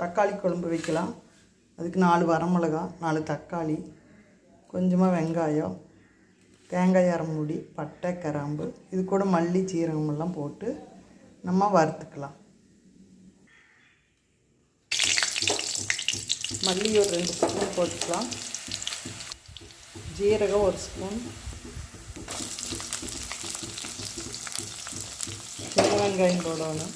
தக்காளி குழம்பு வைக்கலாம். அதுக்கு நாலு வரமிளகா நாலு தக்காளி கொஞ்சமாக வெங்காயம் தேங்காய் அரைமுடி பட்டை கிராம்பு இது கூட மல்லி சீரகம் எல்லாம் போட்டு நம்ம வறுத்துக்கலாம். மல்லி ஒரு ரெண்டு ஸ்பூன் போட்டுக்கலாம். ஜீரகம் ஒரு ஸ்பூன். சின்ன வெங்காயம் போடணும்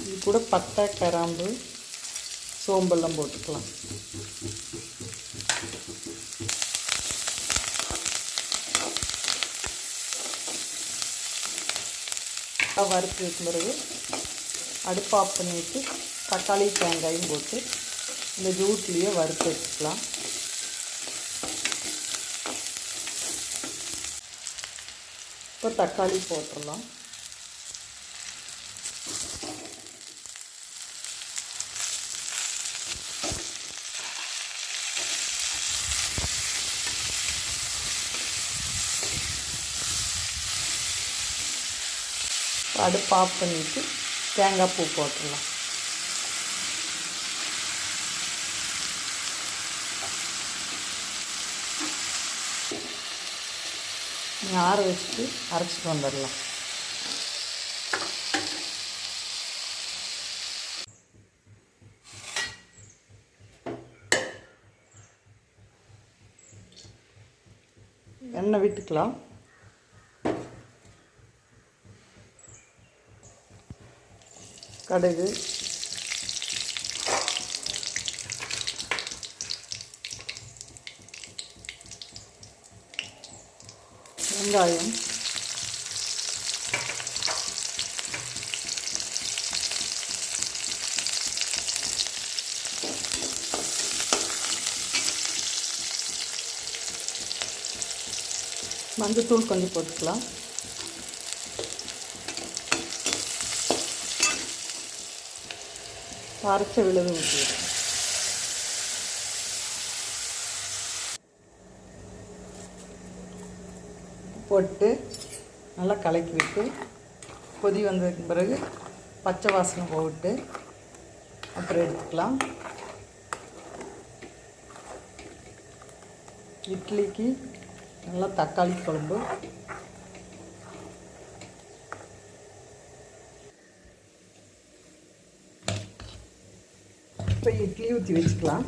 இது கூட பட்டை கிராம்பு சோம்பெல்லாம் போட்டுக்கலாம். வறுத்து வைக்கும் பிறகு அடுப்பு ஆஃப் பண்ணிவிட்டு தக்காளி தேங்காயும் போட்டு இந்த ஜூட்லேயே வறுத்து வச்சுக்கலாம். இப்போ தக்காளி போட்டுடலாம். அடுப்பு ஆஃப் பண்ணிவிட்டு தேங்காய் பூ போட்டுடலாம். நீங்கள் ஆற வச்சுட்டு அரைச்சிட்டு வந்துடலாம். எண்ணெய் விட்டுக்கலாம். கடுகு. வெங்காயம். மஞ்சத்தூள் கொஞ்சம் போட்டுக்கலாம். அரைச்ச விழுது ஊற்றிடுறேன் போட்டு நல்லா கலக்கி விட்டு கொதி வந்ததுக்கு பிறகு பச்சை வாசனை போட்டு அப்புறம் எடுத்துக்கலாம் இட்லிக்கு நல்லா தக்காளி குழம்பு இப்போ இட்லி ஊற்றி வச்சுக்கலாம்.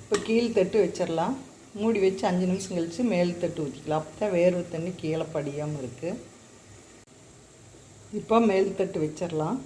இப்போ கீழ் தட்டு வச்சிடலாம் மூடி வச்சு அஞ்சு நிமிஷம் கழித்து மேல் தட்டு ஊற்றிக்கலாம் அப்போ தான் வேர்வை தண்ணி கீழே படியாமல் இருக்குது இப்போ மேல் தட்டு வச்சிடலாம்